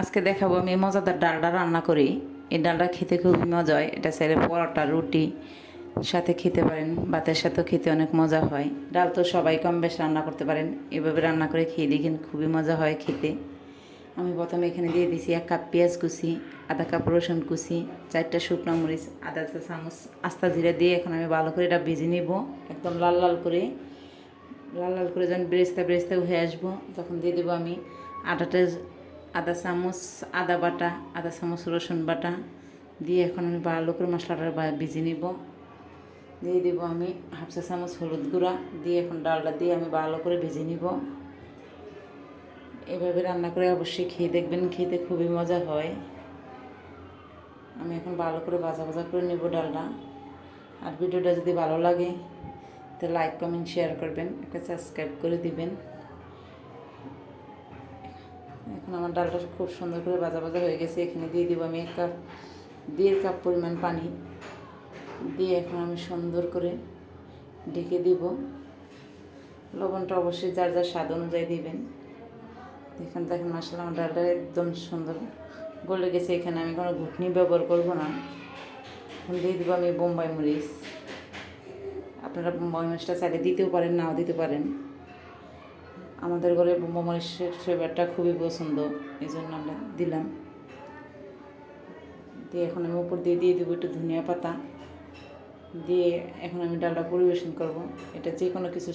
আজকে দেখাবো আমি মজাদার ডালটা রান্না করি। এই ডালটা খেতে খুবই মজা হয়। এটা ছেলে পরোটা, রুটি সাথে খেতে পারেন। ভাতের সাথেও খেতে অনেক মজা হয়। ডাল তো সবাই কম বেশ রান্না করতে পারেন। এভাবে রান্না করে খেয়ে দেখেন খুবই মজা হয় খেতে। আমি প্রথমে এখানে দিয়ে দিছি এক কাপ পেঁয়াজ কুচি, আধা কাপ রসুন কুচি, চারটা শুকনো মরিচ, আধা চা চামচ আস্তা জিরা দিয়ে এখন আমি ভালো করে এটা ভেজে নিব একদম লাল লাল করে। লাল লাল করে যখন বেরেস্তা বেরেস্তা হয়ে আসব, তখন দিয়ে দেবো আমি আটাটা আধা চামচ, আদা বাটা, আদা চামচ রসুন বাটা দিয়ে এখন আমি ভালো করে মশলাটা ভেজে নিব। দিয়ে দিব আমি হাফ চা চামচ হলুদ গুঁড়া দিয়ে এখন ডালটা দিয়ে আমি ভালো করে ভেজে নিব। এভাবে রান্না করে অবশ্যই খেয়ে দেখবেন, খেতে খুবই মজা হয়। আমি এখন ভালো করে ভাজা ভাজা করে নেব ডালটা। আর ভিডিওটা যদি ভালো লাগে, তো লাইক, কমেন্ট, শেয়ার করবেন, একটা সাবস্ক্রাইব করে দিবেন। এখন আমার ডালটা খুব সুন্দর করে ভাজা ভাজা হয়ে গেছে। এখানে দিয়ে দিব আমি এক কাপ দেড় কাপ পরিমাণ পানি। দিয়ে এখন আমি সুন্দর করে ঢেকে দিব। লবণটা অবশ্যই যার যার স্বাদ অনুযায়ী দিবেন। এখানে দেখেন মশলা আমার ডালটা একদম সুন্দর গলে গেছে। এখানে আমি কোনো ঘুটনি ব্যবহার করব না। এখন দিয়ে দেবো আমি বোম্বাই মরিচ। আপনারা বোম্বাই মরিচটা চাইলে দিতেও পারেন, নাও দিতে পারেন। আমাদের ঘরে বোম্বাই মরিচের ফ্লেভারটা খুবই পছন্দ এই জন্য আমরা দিলাম। দিয়ে এখন আমি উপর দিয়ে দিয়ে দেবো একটু ধনিয়া পাতা। দিয়ে এখন আমি ডালটা পরিবেশন করব। এটা যে কোনো কিছু